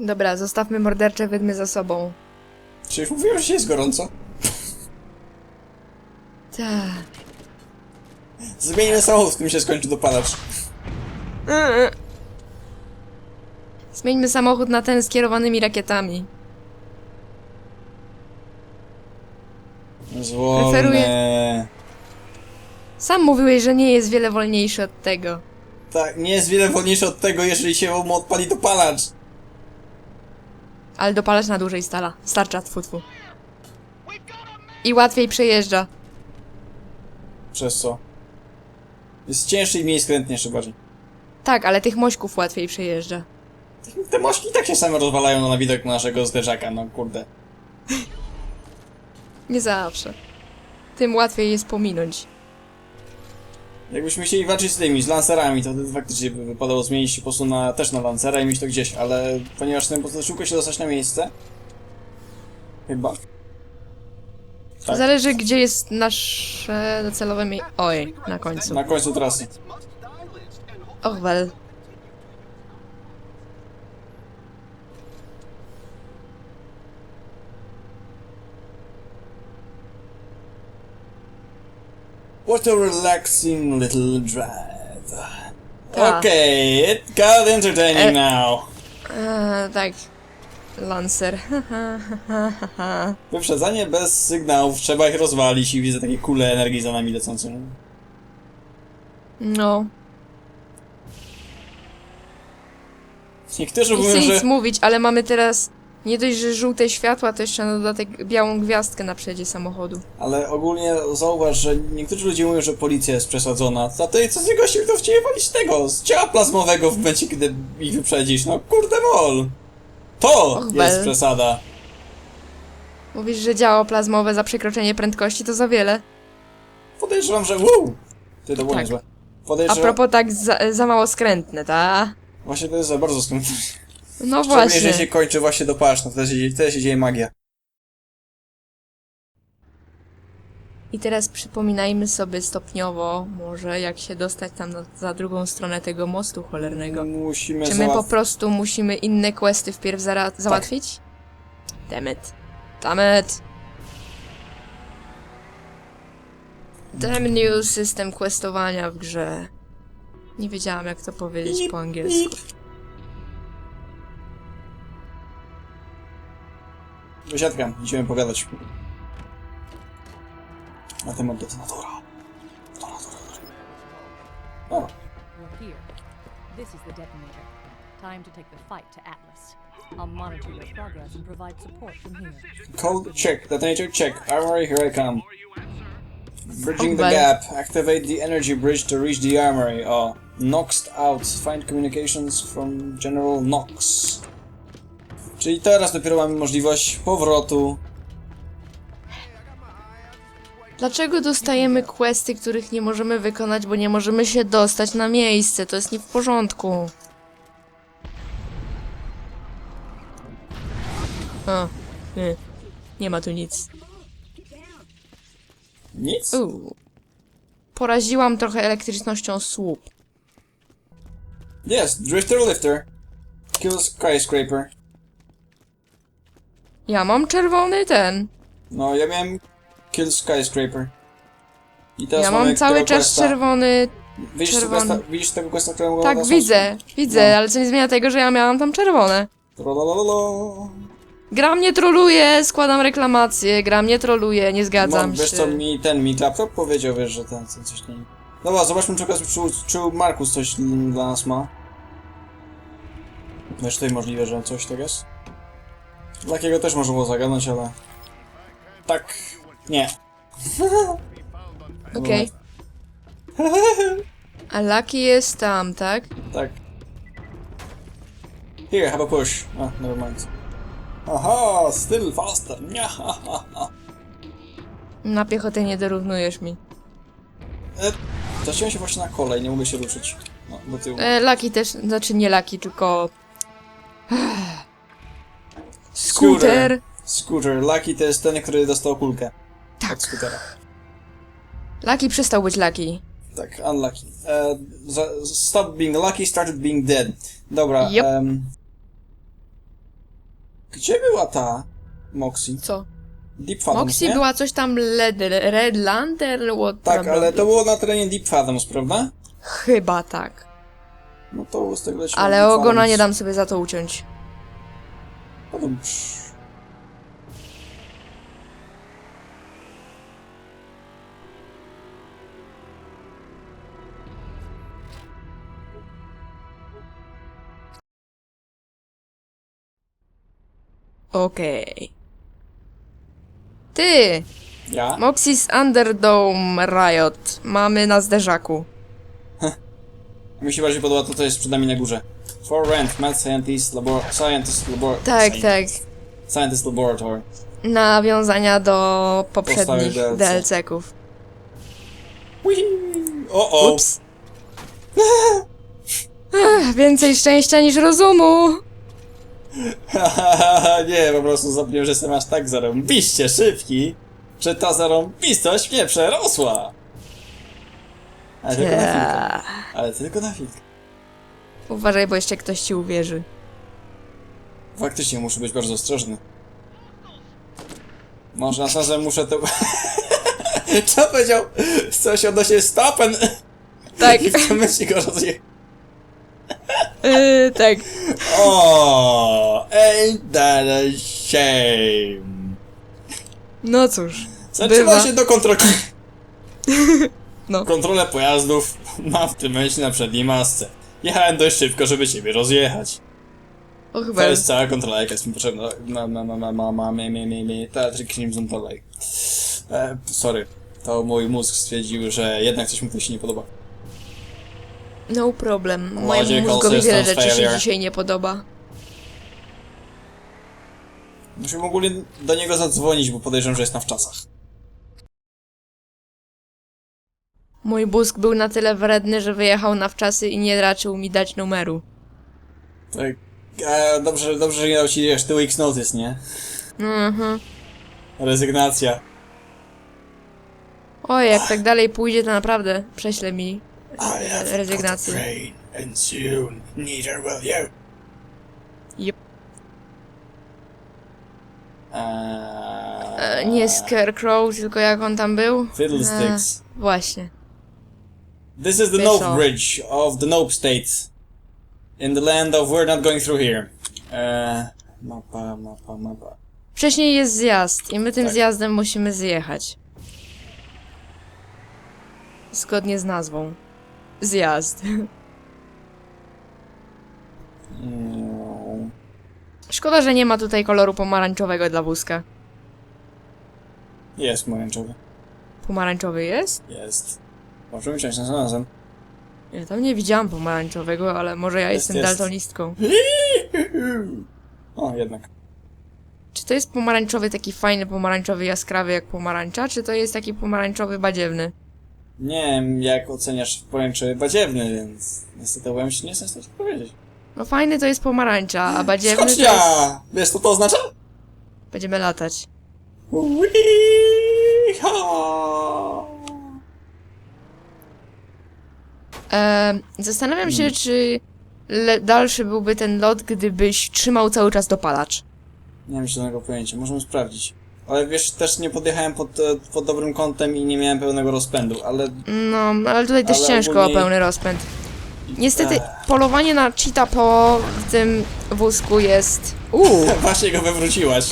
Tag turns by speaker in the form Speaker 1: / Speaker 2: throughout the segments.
Speaker 1: Dobra, zostawmy mordercze wydmy za sobą.
Speaker 2: Przecież mówiłem, że się jest gorąco.
Speaker 1: Ta.
Speaker 2: Zmienimy samochód, w którym się skończy dopalacz.
Speaker 1: Zmieńmy samochód na ten z kierowanymi rakietami.
Speaker 2: Zwolne.
Speaker 1: Sam mówiłeś, że nie jest wiele wolniejszy od tego.
Speaker 2: Tak, nie jest wiele wolniejsze od tego, jeżeli się mu odpali dopalacz.
Speaker 1: Ale dopalacz na dłużej stala. Starcza, tfu, tfu. I łatwiej przejeżdża.
Speaker 2: Przez co? Jest cięższy i mniej skrętny jeszcze bardziej.
Speaker 1: Tak, ale tych mośków łatwiej przejeżdża.
Speaker 2: Te mośki i tak się same rozwalają na widok naszego zderzaka, no kurde.
Speaker 1: Nie zawsze. Tym łatwiej jest pominąć.
Speaker 2: Jakbyśmy chcieli walczyć z tymi, z lancerami, to faktycznie by wypadało zmienić się po prostu na, też na lancera i mieć to gdzieś, ale ponieważ chcemy po prostu szybko się dostać na miejsce... Chyba. Tak.
Speaker 1: Zależy, gdzie jest nasze docelowe miejsce. Oj, na końcu.
Speaker 2: Na końcu trasy.
Speaker 1: Och, wel.
Speaker 2: What a relaxing little drive.
Speaker 1: Ta.
Speaker 2: Okay, it got entertaining
Speaker 1: E-
Speaker 2: now.
Speaker 1: Eee, tak. Lancer.
Speaker 2: Wyprzedzanie bez sygnałów, trzeba ich rozwalić i widzę takie kule energii za nami lecące.
Speaker 1: No.
Speaker 2: Niektórzy
Speaker 1: Nie
Speaker 2: mówią,
Speaker 1: chcę nic
Speaker 2: że...
Speaker 1: mówić, ale mamy teraz nie dość, że żółte światła, to jeszcze na dodatek białą gwiazdkę na przedzie samochodu.
Speaker 2: Ale ogólnie zauważ, że niektórzy ludzie mówią, że policja jest przesadzona. A to co z tego gościem, kto chcieli walić tego? Z ciała plazmowego w momencie, kiedy ich wyprzedzisz. No kurde mol! To
Speaker 1: Och,
Speaker 2: jest
Speaker 1: bel.
Speaker 2: przesada.
Speaker 1: Mówisz, że działo plazmowe za przekroczenie prędkości to za wiele.
Speaker 2: Podejrzewam, że wow! Ty to było
Speaker 1: Tak.
Speaker 2: niezłe.
Speaker 1: A
Speaker 2: Podejrzewam...
Speaker 1: propos tak za, za mało skrętne, ta?
Speaker 2: Właśnie to jest za bardzo skrętne.
Speaker 1: No
Speaker 2: Szczególnie,
Speaker 1: właśnie.
Speaker 2: jeżeli się kończy właśnie dopalasz, no wtedy się, wtedy się dzieje magia.
Speaker 1: I teraz przypominajmy sobie stopniowo, może jak się dostać tam na, za drugą stronę tego mostu cholernego.
Speaker 2: Musimy
Speaker 1: Czy my po
Speaker 2: załatwić...
Speaker 1: prostu musimy inne questy wpierw zara- załatwić? Dammit. Dammit. Damn new system questowania w grze. Nie wiedziałam jak to powiedzieć po angielsku.
Speaker 2: Wysiadka, idziemy pogadać. Na temat detonatora. Detonatora. O,
Speaker 3: We're here. This is the detonator. Time to take the fight to Atlas. I'll monitor your progress and provide support from here.
Speaker 2: code check, detonator check, armory, here I come. Bridging the gap, activate the energy bridge to reach the armory. Oh, o, Noxed out, find communications from General Nox. Czyli teraz dopiero mamy możliwość powrotu.
Speaker 1: Dlaczego dostajemy questy, których nie możemy wykonać, bo nie możemy się dostać na miejsce? To jest nie w porządku. A, nie. Nie ma tu nic.
Speaker 2: Nic?
Speaker 1: Poraziłam trochę elektrycznością słup.
Speaker 2: Yes, drifter lifter. Kill skyscraper.
Speaker 1: Ja mam czerwony ten.
Speaker 2: No, ja miałem kill skyscraper. I teraz
Speaker 1: Ja
Speaker 2: mamy
Speaker 1: mam cały
Speaker 2: tego
Speaker 1: czas
Speaker 2: questa.
Speaker 1: czerwony.
Speaker 2: Widzisz, tego
Speaker 1: czerwony.
Speaker 2: questa, widzisz tego questa, którego
Speaker 1: Tak, widzę, widzę,
Speaker 2: No.
Speaker 1: ale co nie zmienia tego, że ja miałam tam czerwone.
Speaker 2: Tralalala.
Speaker 1: Gra mnie troluje, składam reklamację, gra mnie troluje, nie zgadzam
Speaker 2: No, wiesz
Speaker 1: się.
Speaker 2: co, mi ten, mi laptop powiedział, wiesz, że ten, ten coś nie... Dobra, zobaczmy, czy, czy, czy Markus coś mm, dla nas ma. Wiesz, tutaj możliwe, że coś tak jest. Takiego też można było zagadnąć, ale... Tak... Nie.
Speaker 1: Okej. A Lucky jest tam, tak?
Speaker 2: Tak. Here, have a push. Ah, never mind. Aha, still faster. Nia, ha, ha, ha.
Speaker 1: Na piechotę nie dorównujesz mi.
Speaker 2: E, zaciąłem się właśnie na kolej, nie mogę się ruszyć. No, do tyłu.
Speaker 1: E, Lucky też, znaczy nie Lucky, tylko... Scooter!
Speaker 2: Scooter. Lucky to jest ten, który dostał kulkę.
Speaker 1: Tak.
Speaker 2: Od scootera.
Speaker 1: Lucky przestał być Lucky.
Speaker 2: Tak, unlucky. E, za, stop being lucky, started being dead. Dobra,
Speaker 1: Yep.
Speaker 2: em, Gdzie była ta Moxie?
Speaker 1: Co?
Speaker 2: Deep Fathoms,
Speaker 1: Moxie
Speaker 2: nie?
Speaker 1: była coś tam Led, Red Lantern? What
Speaker 2: Tak, ale to było na terenie Deep Fathoms, prawda?
Speaker 1: Chyba tak.
Speaker 2: No to z tego lecimy
Speaker 1: Ale
Speaker 2: Deep
Speaker 1: ogona
Speaker 2: Fathoms.
Speaker 1: nie dam sobie za to uciąć.
Speaker 2: Padumsz.
Speaker 1: Okej. Ty!
Speaker 2: Ja?
Speaker 1: Moxie's Underdome Riot. Mamy na zderzaku.
Speaker 2: Mi się bardziej podoba to, co jest przed nami na górze. For rent, Mad Scientist, labor Scientist, labor
Speaker 1: Tak,
Speaker 2: Scientist.
Speaker 1: tak.
Speaker 2: Scientist Laboratory.
Speaker 1: Nawiązania do poprzednich
Speaker 2: Pozostałych DLC.
Speaker 1: DLC-ków.
Speaker 2: O, o!
Speaker 1: Ups. Ech, Więcej szczęścia niż rozumu.
Speaker 2: nie, po prostu zapomniałem, że jestem aż tak zarąbiście szybki, że ta zarąbistość mnie przerosła. Ale tylko na chwilkę. Ale tylko na chwilkę.
Speaker 1: Uważaj, bo jeszcze ktoś ci uwierzy.
Speaker 2: Faktycznie muszę być bardzo ostrożny. Może następnym muszę to... Co powiedział? Coś odnośnie stopen
Speaker 1: Tak,
Speaker 2: i w myśli go rozje...
Speaker 1: yy, tak.
Speaker 2: O, ain't that a shame.
Speaker 1: No cóż.
Speaker 2: Zaczyna
Speaker 1: Bywa.
Speaker 2: się do kontroli.
Speaker 1: No.
Speaker 2: Kontrolę pojazdów mam w tym momencie na przedniej masce. Jechałem dość szybko, żeby ciebie rozjechać.
Speaker 1: O chyba.
Speaker 2: To jest cała kontrola, jaka jest mi potrzebna. Ma, ma, ma, ma, ma, ma, mi, mi, mi, mi, Teatry Crimson Tolley. E, sorry. To mój mózg stwierdził, że jednak coś mu tu się nie podoba.
Speaker 1: No problem. Mojemu
Speaker 2: Logical
Speaker 1: mózgowi wiele
Speaker 2: systems
Speaker 1: rzeczy się
Speaker 2: failure.
Speaker 1: dzisiaj nie podoba.
Speaker 2: Musimy ogólnie do niego zadzwonić, bo podejrzewam, że jest na wczasach.
Speaker 1: Mój mózg był na tyle wredny, że wyjechał na wczasy i nie raczył mi dać numeru.
Speaker 2: Tak. E, dobrze, dobrze, że nie dał ci wiesz, two weeks notice, nie?
Speaker 1: Mhm.
Speaker 2: Rezygnacja.
Speaker 1: Oj, jak tak dalej pójdzie, to naprawdę prześle mi rezygnację.
Speaker 2: a brain, and soon neither will you.
Speaker 1: Yep.
Speaker 2: Eee,
Speaker 1: E, nie Scarecrow, tylko jak on tam był?
Speaker 2: Fiddlesticks.
Speaker 1: E, właśnie.
Speaker 2: This is the Nope? Bridge of the Nope States. In the land of we're not going through here. Eee, mapa, mapa, mapa.
Speaker 1: Wcześniej jest zjazd i my tym
Speaker 2: Tak.
Speaker 1: zjazdem musimy zjechać. Zgodnie z nazwą. Zjazd.
Speaker 2: Mm,
Speaker 1: Szkoda, że nie ma tutaj koloru pomarańczowego dla wózka.
Speaker 2: Jest pomarańczowy.
Speaker 1: Pomarańczowy jest?
Speaker 2: Jest. Możemy wziąć na razem.
Speaker 1: Ja tam nie widziałam pomarańczowego, ale może ja
Speaker 2: Jest,
Speaker 1: jestem
Speaker 2: jest.
Speaker 1: daltonistką.
Speaker 2: O, jednak.
Speaker 1: Czy to jest pomarańczowy taki fajny pomarańczowy jaskrawy jak pomarańcza, czy to jest taki pomarańczowy badziewny?
Speaker 2: Nie wiem, jak oceniasz pomarańczowy badziewny, więc niestety powiem ci, nie jestem w stanie powiedzieć.
Speaker 1: No fajny to jest pomarańcza, a badziewny to jest...
Speaker 2: Wiesz co to oznacza?
Speaker 1: Będziemy latać.
Speaker 2: Weehaw!
Speaker 1: Eee, zastanawiam się, czy le- dalszy byłby ten lot, gdybyś trzymał cały czas dopalacz.
Speaker 2: Nie mam żadnego pojęcia, możemy sprawdzić. Ale wiesz, też nie podjechałem pod, e, pod dobrym kątem i nie miałem pełnego rozpędu, ale
Speaker 1: No, ale tutaj też
Speaker 2: Ale
Speaker 1: ciężko
Speaker 2: ogólnie-
Speaker 1: o pełny rozpęd. Niestety,
Speaker 2: Ech.
Speaker 1: polowanie na cheetah po w tym wózku jest... Uuu,
Speaker 2: właśnie go wywróciłaś.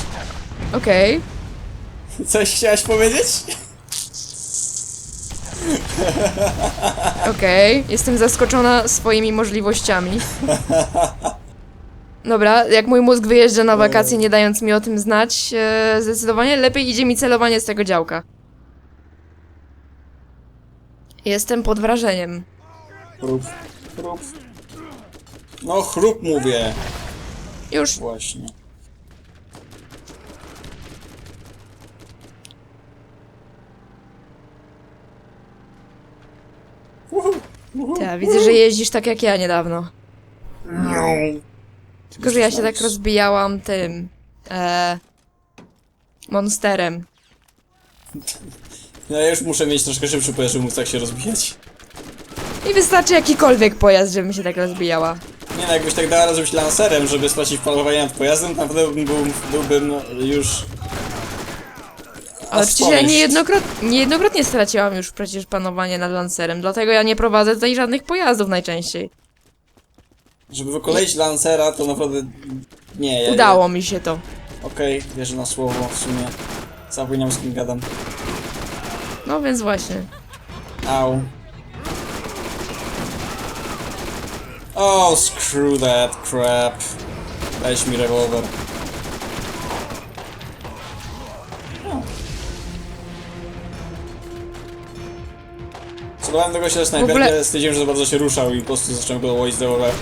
Speaker 1: okej.
Speaker 2: Coś chciałaś powiedzieć?
Speaker 1: Okej, jestem zaskoczona swoimi możliwościami. Dobra, jak mój mózg wyjeżdża na wakacje, nie dając mi o tym znać, e, zdecydowanie lepiej idzie mi celowanie z tego działka. Jestem pod wrażeniem.
Speaker 2: Chrup, chrup. No chrup mówię.
Speaker 1: Już.
Speaker 2: Właśnie.
Speaker 1: Ja widzę, że jeździsz tak jak ja niedawno. Tylko, że ja się tak rozbijałam tym... E, monsterem.
Speaker 2: No ja już muszę mieć troszkę szybszy pojazd, żeby móc tak się rozbijać.
Speaker 1: I wystarczy jakikolwiek pojazd, żebym się tak rozbijała.
Speaker 2: Nie no, jakbyś tak dała zrobić lancerem, żeby stracić panowanie nad pojazdem, naprawdę bym był, byłbym już...
Speaker 1: Ale przecież ja
Speaker 2: astonished.
Speaker 1: niejednokrotnie, niejednokrotnie straciłam już przecież panowanie nad Lancerem, dlatego ja nie prowadzę tutaj żadnych pojazdów najczęściej.
Speaker 2: Żeby wykoleić lancera, to naprawdę... Nie, ja...
Speaker 1: Udało mi się to.
Speaker 2: Okej, wierzę na słowo w sumie. Zapomniałem z kim gadam.
Speaker 1: No więc właśnie.
Speaker 2: Au. Oh, screw that crap. Weź mi rewolwer. Celowałem tego się snajperkę,
Speaker 1: ogóle-
Speaker 2: stwierdziłem, że za bardzo się ruszał i po prostu zacząłem go łoić. Z rewolweru.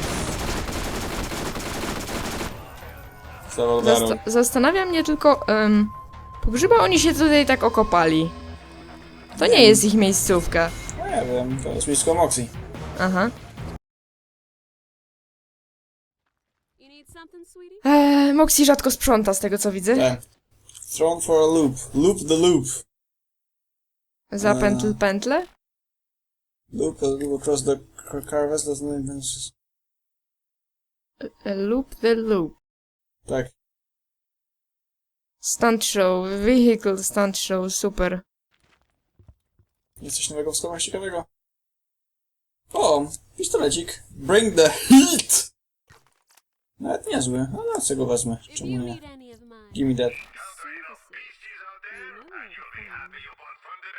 Speaker 1: Zasta- zastanawia mnie tylko, um, oni się tutaj tak okopali. To nie jest ich miejscówka.
Speaker 2: No nie wiem, to jest misko Moxie.
Speaker 1: Aha. Eee, Moxie rzadko sprząta z tego co widzę.
Speaker 2: Tak. Thrown for a loop. Loop the loop.
Speaker 1: Za
Speaker 2: Eee.
Speaker 1: pętl pętle?
Speaker 2: Loop, uh, loop across the car- carvers doesn't even...
Speaker 1: E, Loop the loop.
Speaker 2: Tak.
Speaker 1: Stunt show, vehicle stunt show, super.
Speaker 2: Jest coś nowego w sklepach ciekawego? O, pistolecik. Bring the heat! Nawet niezły, ale ja sobie go wezmę. Czemu nie? Give me that.
Speaker 3: services, you know where to find me.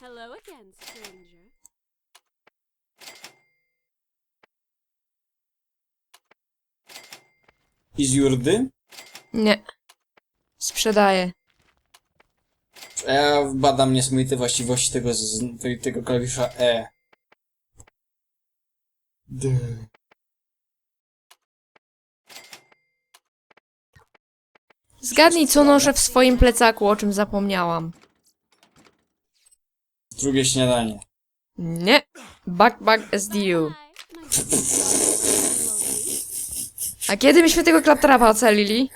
Speaker 3: Hello again, stranger.
Speaker 2: Is your dy?
Speaker 1: Nie. Sprzedaję.
Speaker 2: Ja badam niesamowite właściwości tego, z, tego klawisza E. D.
Speaker 1: Zgadnij, co noszę w swoim plecaku, o czym zapomniałam.
Speaker 2: Drugie śniadanie.
Speaker 1: Nie. Backpack SDU. A kiedy myśmy tego klaptrapa ocalili?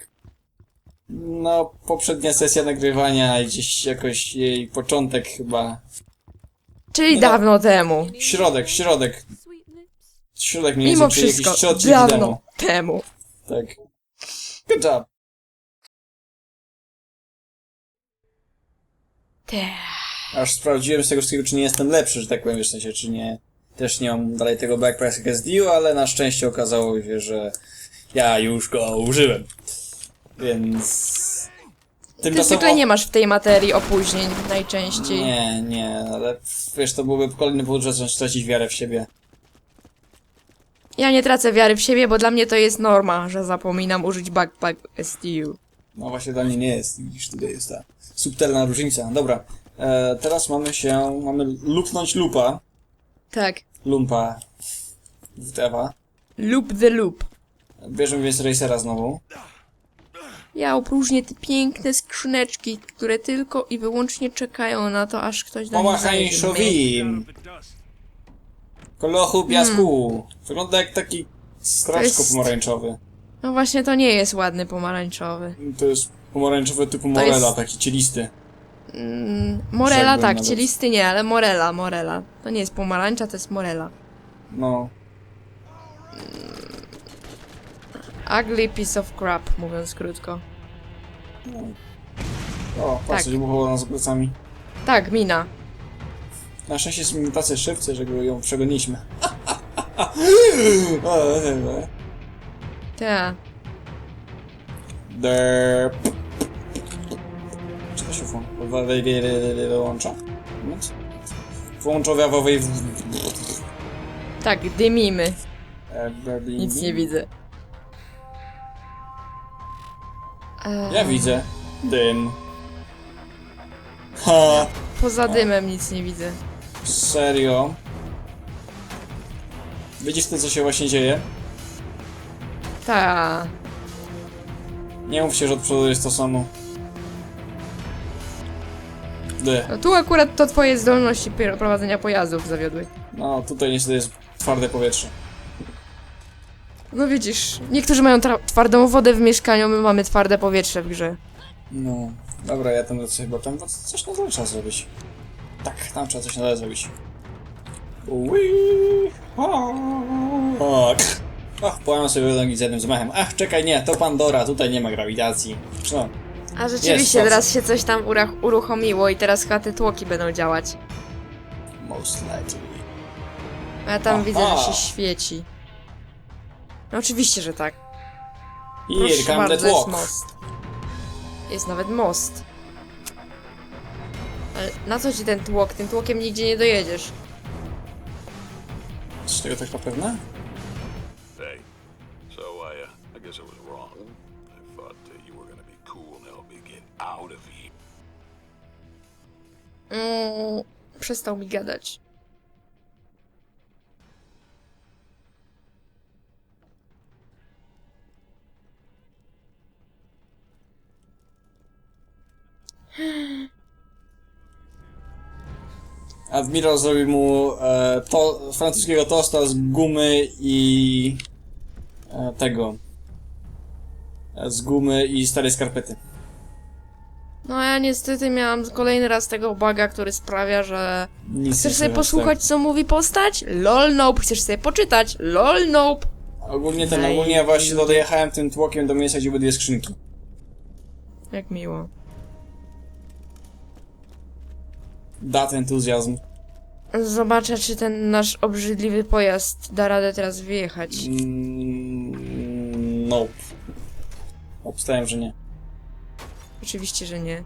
Speaker 2: No, poprzednia sesja nagrywania i gdzieś jakoś jej początek chyba.
Speaker 1: Czyli
Speaker 2: No.
Speaker 1: dawno temu.
Speaker 2: Środek, środek. Środek mniej
Speaker 1: Mimo
Speaker 2: więcej, czyli
Speaker 1: wszystko,
Speaker 2: jakieś trzy odcinki
Speaker 1: dawno
Speaker 2: temu.
Speaker 1: temu.
Speaker 2: Tak. Good job.
Speaker 1: Te.
Speaker 2: Aż sprawdziłem z tego wszystkiego, czy nie jestem lepszy, że tak powiem, wiesz, w sensie, czy nie... Też nie mam dalej tego backpack SDU, ale na szczęście okazało się, że ja już go użyłem. Więc...
Speaker 1: Ty zwykle nie masz w tej materii opóźnień najczęściej.
Speaker 2: Nie, nie, ale wiesz, to byłby kolejny powód, że zacząć stracić wiarę w siebie.
Speaker 1: Ja nie tracę wiary w siebie, bo dla mnie to jest norma, że zapominam użyć backpack STU.
Speaker 2: No właśnie dla mnie nie jest, widzisz, tutaj jest ta subtelna różnica. Dobra, e, teraz mamy się, mamy lupnąć lupa,
Speaker 1: Tak.
Speaker 2: lumpa w Dewa.
Speaker 1: Loop the loop.
Speaker 2: Bierzemy więc Racera znowu.
Speaker 1: Ja opróżnię te piękne skrzyneczki, które tylko i wyłącznie czekają na to, aż ktoś
Speaker 2: Pomachaj
Speaker 1: zajrzy.
Speaker 2: szowim! Kolochu piasku! Wygląda jak taki straczko
Speaker 1: jest-
Speaker 2: pomarańczowy.
Speaker 1: No właśnie, to nie jest ładny pomarańczowy.
Speaker 2: To jest pomarańczowy typu Morela,
Speaker 1: jest-
Speaker 2: taki cielisty.
Speaker 1: Mm, morela tak,
Speaker 2: nawet.
Speaker 1: cielisty nie, ale morela, morela. To nie jest pomarańcza, to jest morela.
Speaker 2: No.
Speaker 1: Ugly piece of crap, mówiąc krótko.
Speaker 2: O, patrz,
Speaker 1: Tak.
Speaker 2: buchował nas plecami.
Speaker 1: Tak, mina.
Speaker 2: Na szczęście jesteśmy tacy szybcy, że go ją przegoniliśmy. nie, nie.
Speaker 1: Ta.
Speaker 2: Derp. To wy- wyłącza? Włączowiawowej.
Speaker 1: Tak, dymimy.
Speaker 2: Airbnb.
Speaker 1: Nic nie widzę.
Speaker 2: Ja widzę. Dym. Ha,
Speaker 1: Poza dymem nic nie widzę.
Speaker 2: serio. Widzisz ty, co się właśnie dzieje?
Speaker 1: Ta.
Speaker 2: Nie mów się, że od przodu jest to samo.
Speaker 1: No tu akurat to twoje zdolności pier- prowadzenia pojazdów zawiodły.
Speaker 2: No, tutaj niestety jest twarde powietrze.
Speaker 1: No widzisz, niektórzy mają tra- twardą wodę w mieszkaniu, my mamy twarde powietrze w grze.
Speaker 2: No, dobra, ja tam lecę chyba tam coś na dole trzeba zrobić. Tak, tam trzeba coś na dole zrobić. Ui, Ach, połamam sobie nogi z jednym zamachem. Ach, czekaj, nie, to Pandora, tutaj nie ma grawitacji. Co?
Speaker 1: A rzeczywiście,
Speaker 2: Jest,
Speaker 1: teraz się coś tam urach- uruchomiło i teraz chyba te tłoki będą działać.
Speaker 2: Most likely.
Speaker 1: A ja tam
Speaker 2: Aha.
Speaker 1: widzę, że się świeci. No oczywiście, że tak.
Speaker 2: Here
Speaker 1: Proszę
Speaker 2: come the
Speaker 1: bardzo, jest most. Jest nawet most. Ale na co ci ten tłok? Tym tłokiem nigdzie nie dojedziesz.
Speaker 2: Z tego tak na pewno?
Speaker 4: Out of here.
Speaker 1: Mm, przestał mi gadać.
Speaker 2: Admiral zrobił mu e, to, francuskiego tosta z gumy i e, tego. E, z gumy i starej skarpety.
Speaker 1: No ja niestety miałam kolejny raz tego baga, który sprawia, że...
Speaker 2: Nic
Speaker 1: Chcesz
Speaker 2: nie
Speaker 1: sobie
Speaker 2: słychać,
Speaker 1: posłuchać, co mówi postać? LOL nope. Chcesz sobie poczytać? LOL nope.
Speaker 2: Tak. Ogólnie ten,
Speaker 1: Ej.
Speaker 2: ogólnie ja właśnie dojechałem tym tłokiem do miejsca, gdzie były dwie skrzynki.
Speaker 1: Jak miło.
Speaker 2: Dat entuzjazm.
Speaker 1: Zobaczę, czy ten nasz obrzydliwy pojazd da radę teraz wyjechać.
Speaker 2: Mm, nope. Obstałem, że nie.
Speaker 1: Oczywiście, że nie.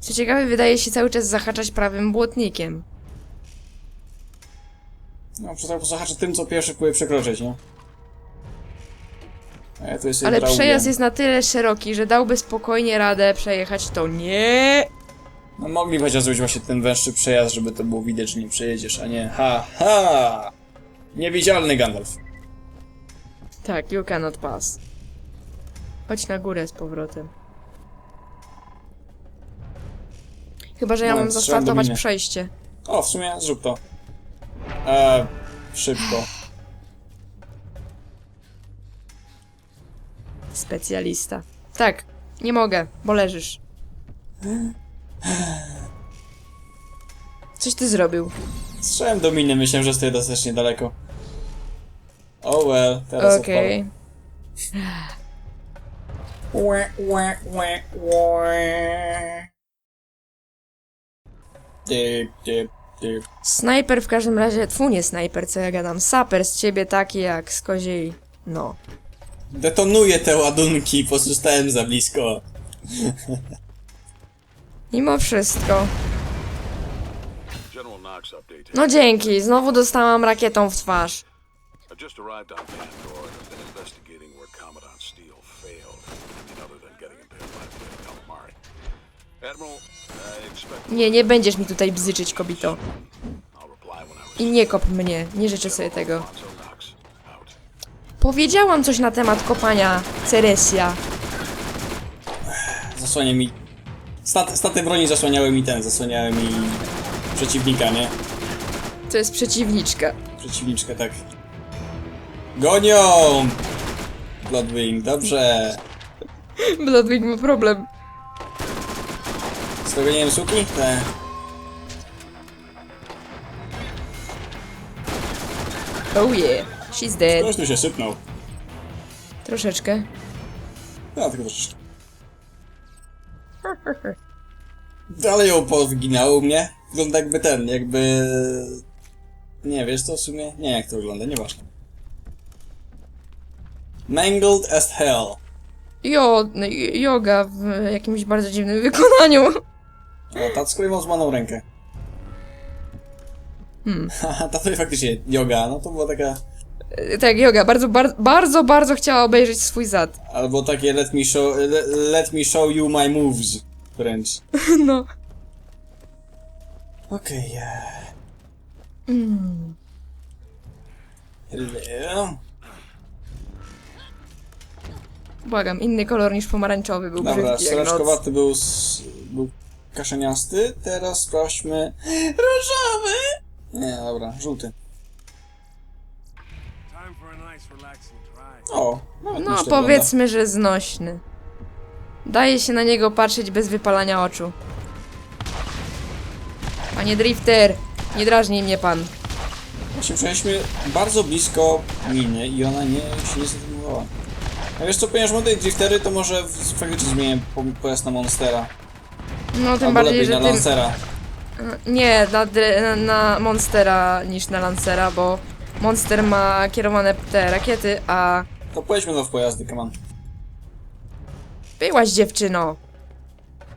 Speaker 1: Co ciekawe, wydaje się cały czas zahaczać prawym błotnikiem.
Speaker 2: No, przestał posłuchać tym, co pierwszy próbuje przekroczyć, nie? Ja tu jest
Speaker 1: Ale przejazd jest na tyle szeroki, że dałby spokojnie radę przejechać to. Nie!
Speaker 2: No mogli chociaż zrobić właśnie ten węższy przejazd, żeby to było widać, że nie przejedziesz, a nie ha, ha! Niewidzialny Gandalf.
Speaker 1: Tak, you cannot pass. Chodź na górę z powrotem. Chyba, że ja
Speaker 2: No,
Speaker 1: mam
Speaker 2: strzelam
Speaker 1: zastartować przejście.
Speaker 2: O, w sumie zrób to. Eee, szybko.
Speaker 1: Specjalista. Tak, nie mogę, bo leżysz. Coś ty zrobił.
Speaker 2: Strzałem do miny, myślałem, że stoję dostatecznie daleko. Oh well, teraz
Speaker 1: Okej.
Speaker 2: Łe, łe, łe, łe. Dyp, dyp, dyp.
Speaker 1: Snajper w każdym razie, tfu nie snajper, co ja gadam, saper z ciebie taki jak z koziej, no.
Speaker 2: Detonuję te ładunki, po prostu stałem za blisko.
Speaker 1: Mimo wszystko.
Speaker 4: General Knox update.
Speaker 1: No dzięki, znowu dostałam rakietą w twarz.
Speaker 4: I just arrived on Pandora
Speaker 1: Nie, nie będziesz mi tutaj bzyczyć, kobito.
Speaker 4: I
Speaker 1: nie kop mnie, nie życzę sobie tego. Powiedziałam coś na temat kopania Ceresia.
Speaker 2: Zasłania mi... Stat, staty broni zasłaniały mi ten, zasłaniały mi... Przeciwnika, nie?
Speaker 1: To jest przeciwniczka.
Speaker 2: Przeciwniczkę, tak. Gonią! Bloodwing, dobrze.
Speaker 1: Bloodwing ma problem.
Speaker 2: Tego nie wiem, suki? Te.
Speaker 1: Oh yeah, she's dead.
Speaker 2: Ktoś tu się sypnął.
Speaker 1: Troszeczkę.
Speaker 2: No, tylko troszeczkę. Dalej ją powginało mnie. Wygląda jakby ten, jakby... Nie, wiesz co w sumie? Nie, jak to wygląda, nieważne. Mangled as hell.
Speaker 1: Jo, no, yoga w jakimś bardzo dziwnym wykonaniu.
Speaker 2: A Tacko ma złamaną rękę. Hmm. Haha, ta to faktycznie yoga, no to była taka...
Speaker 1: Tak, yoga. Bardzo, bar bardzo, bardzo chciała obejrzeć swój zad.
Speaker 2: Albo takie let me show, le, let me show you my moves. Wręcz.
Speaker 1: No.
Speaker 2: Okej, okay,
Speaker 1: Mm.
Speaker 2: Hello.
Speaker 1: Błagam, inny kolor niż pomarańczowy był
Speaker 2: Dobra,
Speaker 1: brzydki
Speaker 2: sraczkowaty był, był kaszeniasty, teraz sprawdźmy różowy. Nie, dobra, żółty. O, nawet
Speaker 1: No,
Speaker 2: nieźle
Speaker 1: powiedzmy, że znośny. Daje się na niego patrzeć bez wypalania oczu. Panie Drifter, nie drażnij mnie pan.
Speaker 2: wygląda. Właśnie przejechaliśmy bardzo blisko miny i ona nie się nie zatrzymywała. A wiesz co, ponieważ mam tutaj driftery, to może w- faktycznie zmienię po, pojazd na Monstera.
Speaker 1: No, tym
Speaker 2: Albo
Speaker 1: bardziej,
Speaker 2: lepiej
Speaker 1: że
Speaker 2: na
Speaker 1: tym...
Speaker 2: Lancera.
Speaker 1: Nie, na, dre- na, na Monstera niż na Lancera, bo Monster ma kierowane te rakiety, a
Speaker 2: To pojedźmy no w pojazdy, come on.
Speaker 1: byłaś dziewczyno.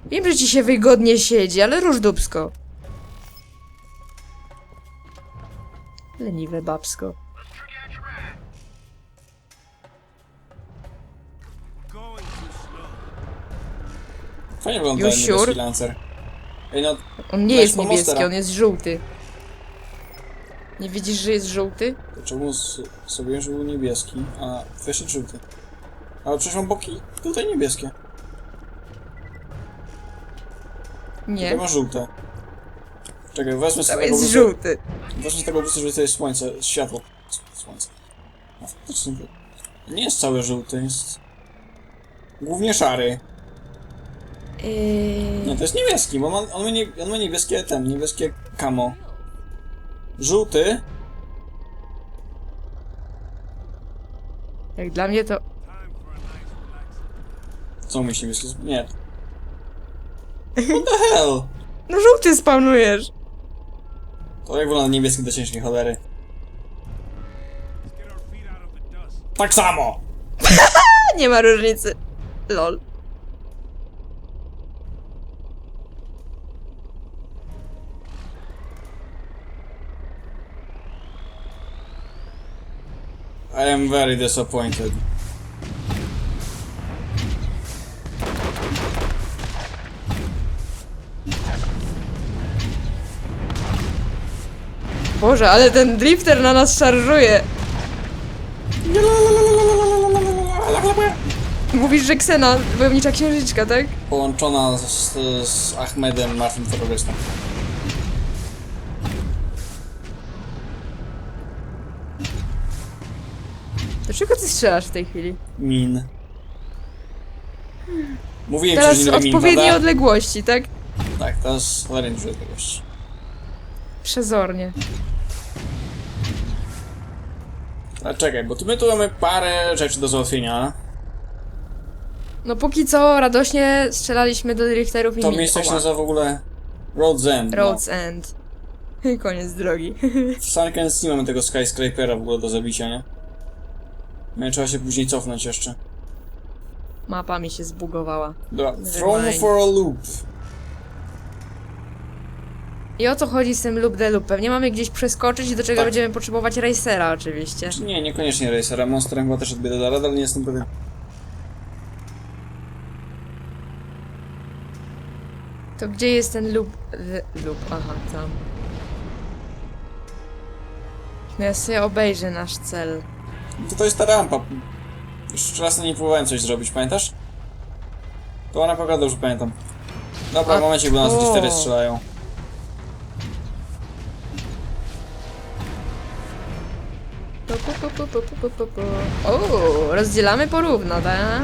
Speaker 1: Wiem, że ci się wygodnie siedzi, ale róż. Leniwe babsko.
Speaker 2: Fajnie wygląda
Speaker 1: You
Speaker 2: niebieski
Speaker 1: sure?
Speaker 2: Lancer. Ej no,
Speaker 1: On nie
Speaker 2: Weź
Speaker 1: jest
Speaker 2: po
Speaker 1: niebieski,
Speaker 2: Monstera.
Speaker 1: on jest żółty. Nie widzisz, że jest żółty?
Speaker 2: to czemu s- sobie że był niebieski, a wyszedł żółty? Ale przecież mam boki tutaj niebieskie.
Speaker 1: Nie.
Speaker 2: Tutaj ma żółte. Czekaj, wezmę
Speaker 1: To
Speaker 2: sobie tego
Speaker 1: jest
Speaker 2: busa-
Speaker 1: żółty.
Speaker 2: Wezmę z tego busa, że to jest słońce, światło. S- Słońce. A faktycznie nie jest cały żółty, jest... Głównie szary.
Speaker 1: Yy...
Speaker 2: Nie, to jest niebieski, bo on, on, ma, nie, on ma niebieskie, ten, niebieskie kamo. Żółty,
Speaker 1: Jak dla mnie to...
Speaker 2: co myśli, niebieski? Nie. What the hell?
Speaker 1: No żółty spawnujesz!
Speaker 2: To jak wygląda niebieski do ciężkiej cholery? Tak samo!
Speaker 1: Nie ma różnicy. Lol.
Speaker 2: I am very disappointed.
Speaker 1: Boże, ale ten drifter na nas szarżuje. Mówisz, że Ksena, wojownicza księżyczka, tak?
Speaker 2: Połączona z, z Ahmedem, martwym terrorystą.
Speaker 1: Czego ty strzelasz w tej chwili?
Speaker 2: Min. Mówiłem ci,
Speaker 1: Teraz
Speaker 2: że nie lubię min,
Speaker 1: odpowiedniej
Speaker 2: prawda?
Speaker 1: odległości, tak?
Speaker 2: Tak, teraz cholernie dużo odległości.
Speaker 1: Przezornie.
Speaker 2: A czekaj, bo tu my tu mamy parę rzeczy do załatwienia.
Speaker 1: No póki co radośnie strzelaliśmy do drifterów i
Speaker 2: To
Speaker 1: min.
Speaker 2: miejsce się nazywa w ogóle Road's End.
Speaker 1: Road's End. Koniec drogi.
Speaker 2: No. W Sunkens nie mamy tego skyscrapera w ogóle do zabicia, nie? No i trzeba się później cofnąć jeszcze.
Speaker 1: Mapa mi się zbugowała.
Speaker 2: Dobra,
Speaker 1: Never
Speaker 2: throw me
Speaker 1: mind.
Speaker 2: for a loop.
Speaker 1: I o co chodzi z tym loop de loop? Pewnie mamy gdzieś przeskoczyć, do czego
Speaker 2: Tak.
Speaker 1: będziemy potrzebować racera oczywiście.
Speaker 2: Czy nie, niekoniecznie Racera. Monsterem chyba też odbiera rady, ale nie jestem pewien.
Speaker 1: To gdzie jest ten loop? The loop, aha, tam. No ja sobie obejrzę nasz cel.
Speaker 2: To to jest ta rampa. Już raz na niej próbowałem coś zrobić, pamiętasz? To ona naprawdę dobrze pamiętam. Dobra,
Speaker 1: A
Speaker 2: w momencie, bo nas
Speaker 1: to.
Speaker 2: cztery strzelają.
Speaker 1: Pu. O, rozdzielamy porówno, tak?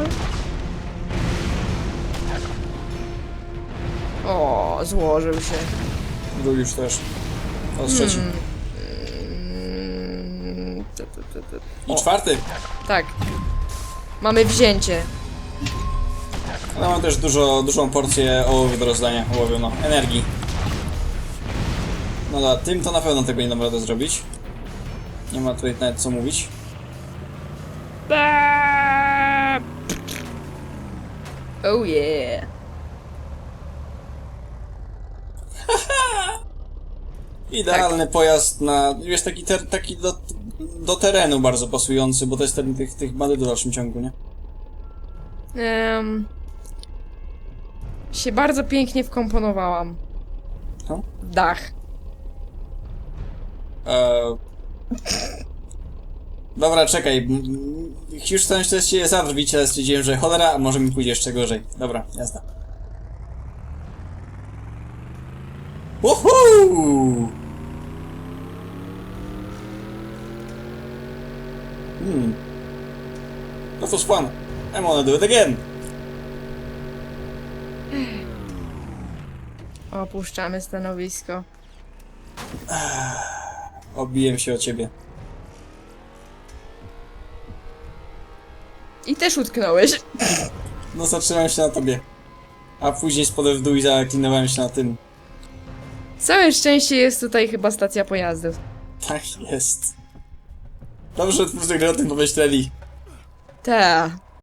Speaker 1: O, złożył się.
Speaker 2: Drugi już też. To jest trzeci.
Speaker 1: Mm,
Speaker 2: I czwarty.
Speaker 1: Tak. Mamy wzięcie.
Speaker 2: Ale mam też dużo, dużą porcję ołowiu do rozdania. Ołowiu, no. Energii. No dobra, tym to na pewno tego nie dam rady zrobić. Nie ma tutaj nawet co mówić.
Speaker 1: Oh yeah.
Speaker 2: Idealny pojazd na, wiesz, taki, ter, taki do, do terenu bardzo pasujący, bo to jest ten tych, tych bandytów w dalszym ciągu, nie?
Speaker 1: Em, się bardzo pięknie wkomponowałam.
Speaker 2: Co?
Speaker 1: W Dach.
Speaker 2: Eee... Dobra, czekaj. Już chciałem się zadrwić, ale stwierdziłem, że cholera, a może mi pójdzie jeszcze gorzej. Dobra, jazda. Woohoo! Hmm. That was fun. I wanna do it again.
Speaker 1: Opuszczamy stanowisko.
Speaker 2: Obiłem się o ciebie.
Speaker 1: I też utknąłeś.
Speaker 2: No zatrzymałem się na tobie. A później spadłem w dół i zaklinowałem się na tym.
Speaker 1: Całe szczęście jest tutaj chyba stacja pojazdów.
Speaker 2: Tak jest. Dobrze, twórcy gry o tym pomyśleli.
Speaker 1: Ta.